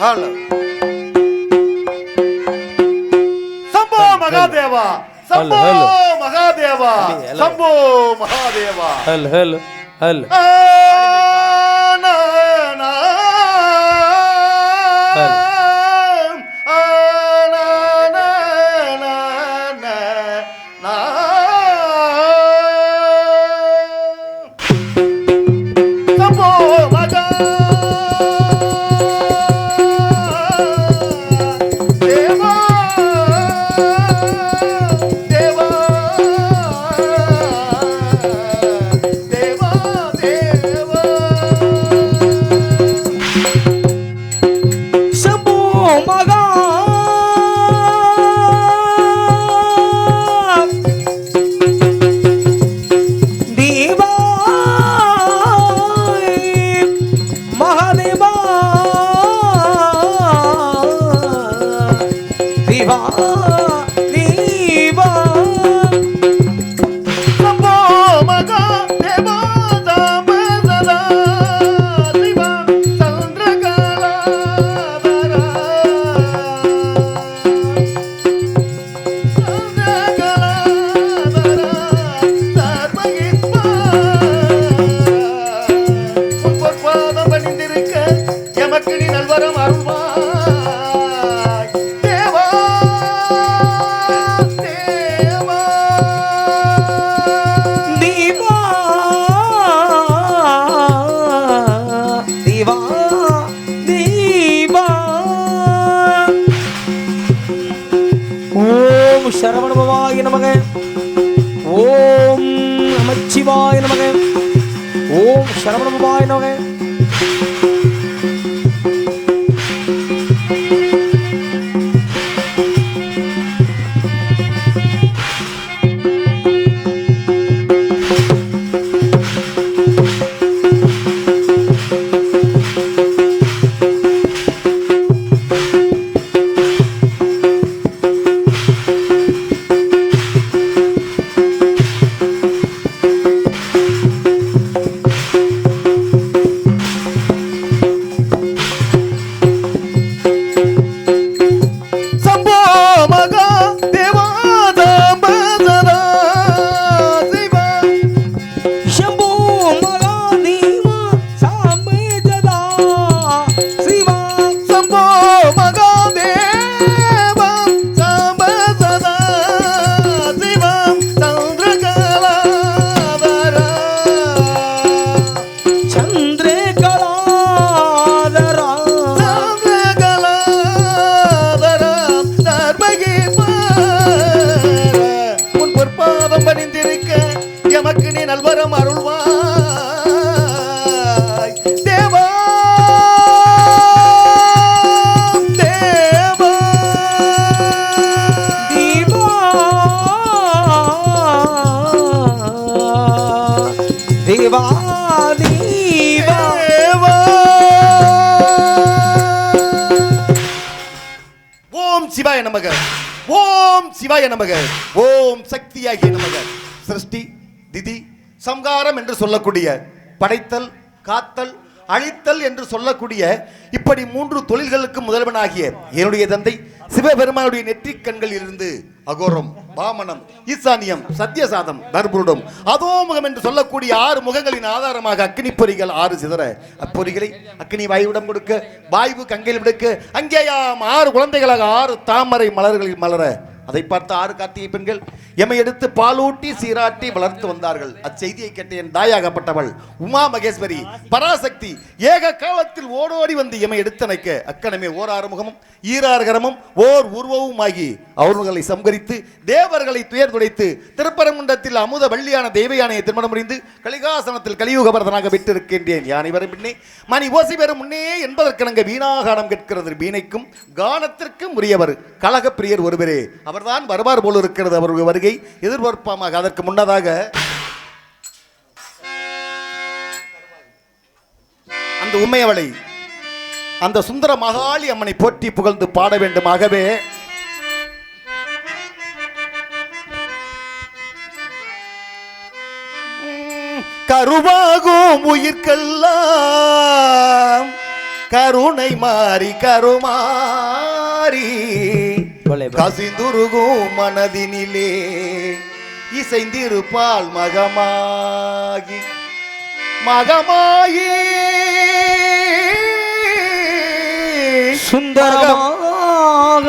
ಹಾಳು ಸಂಭೋ ಮಹಾದೇವ ಸಂಭೋ ಮಹಾದೇವ ಸಂಭೋ ಮಹಾದೇವ. ಹಲ್ ಹಲ್ ಹಲ್ ಆ, ನಾ, ನಾ. சரவணபவாய நமக. ஓம் நமச்சிவாய நமக. ஓம் சரவணபவாய நமக. நல்வரம் அருள்வாய். தேவா தேவா. தேவா. ஓம் சிவாய நமக. ஓம் சிவாய நமக. ஓம் சக்தியாகிய நமக. சிருஷ்டி திதி சம்காரம் என்று சொல்லக்கூடிய படைத்தல் காத்தல் அழித்தல் என்று சொல்லக்கூடிய இப்படி மூன்று தொழில்களுக்கு முதல்வனாகிய என்னுடைய தந்தை சிவபெருமானுடைய நெற்றிக் கண்களில் இருந்து அகோரம் வாமனம் ஈசானியம் சத்யசாதம் தர்புருடம் அதோமுகம் என்று சொல்லக்கூடிய ஆறு முகங்களின் ஆதாரமாக அக்னி பொறிகள் ஆறு சிதற. அப்பொறிகளை அக்னி வாயுவிடம் கொடுக்க வாயு கங்கையில் விடுக்க அங்கேயாம் ஆறு குழந்தைகளாக ஆறு தாமரை மலர்களில் மலர. அதை பார்த்த ஆறு கார்த்திகை பெண்கள் எம்மை எடுத்து பாலூட்டி சீராட்டி வளர்த்து வந்தார்கள். அச்செய்தியை கேட்ட என் தாயாகப்பட்டவள் உமா மகேஸ்வரி பராசக்தி ஏக காலத்தில் ஓடோடி வந்து எமை எடுத்தனைக்க அக்கணமே ஓர் ஆறுமுகமும் ஈராறுகரமும் ஓர் உருவவுமாகி அவர்களை சம்கரித்து தேவர்களை துயர் துடைத்து திருப்பரங்குன்றத்தில் அமுத வள்ளியான தெய்வ யானையை திருமணம் முடிந்து கலிகாசனத்தில் கலியுக பரதனாக விட்டிருக்கின்றேன். யானை வரும் பின்னே? மணி ஓசி பெறும் முன்னே என்பதற்கிணங்க வீணாகானம் கேட்கிறது. வீணைக்கும் கானத்திற்கும் உரியவர் கழகப்பிரியர் ஒருவரே. அவர்தான் வருவார் போல இருக்கிறது அவர்கள் வருகை வருகையை எதிர்பார்ப்பாமாக அதற்கு முன்னதாக அந்த உண்மையவளை அந்த சுந்தர மகாளி அம்மனை போற்றி புகழ்ந்து பாட வேண்டும். ஆகவே கருவாகும் உயிர்க்கெல்லாம் கருணை மாறி கருமாறி கசிந்துருகும் மனதினிலே இசைந்திருப்பால் மகமாகி. மகமாயி சுந்தரமாக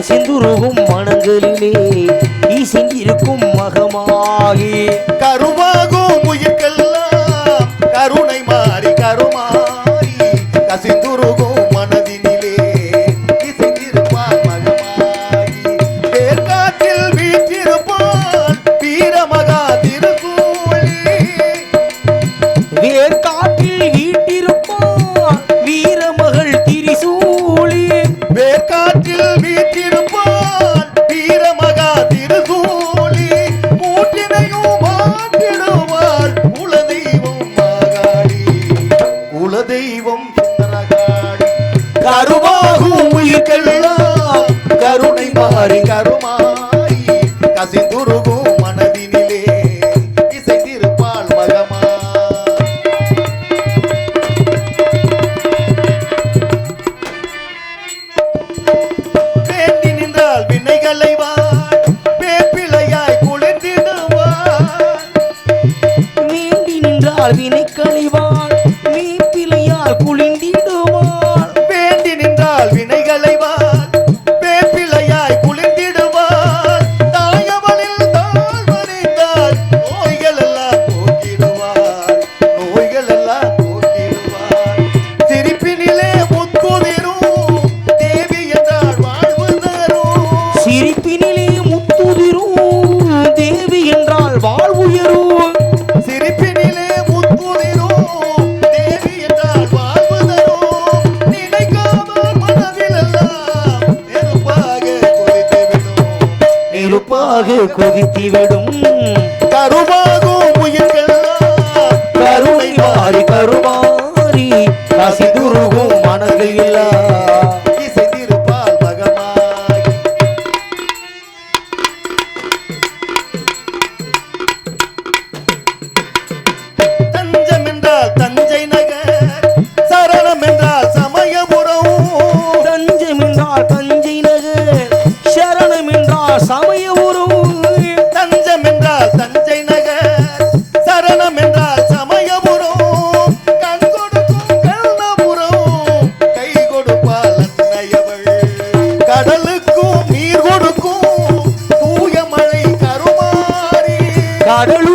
சிந்துருகும் மனங்களிலே ஈசெங்கிருக்கும் மகமாகி. கருவாகும் உயிர்க்கெல்லாம் கருணை மாறி கருமாறி. கசிந்துருகும் Salvini. கருவாகு கொதித்திவிடும். கருவாகும் முயல்கள் கருணை மாறி கருமாறி கசிதுருகும் மனங்கள் எல்லாம் Alléluia.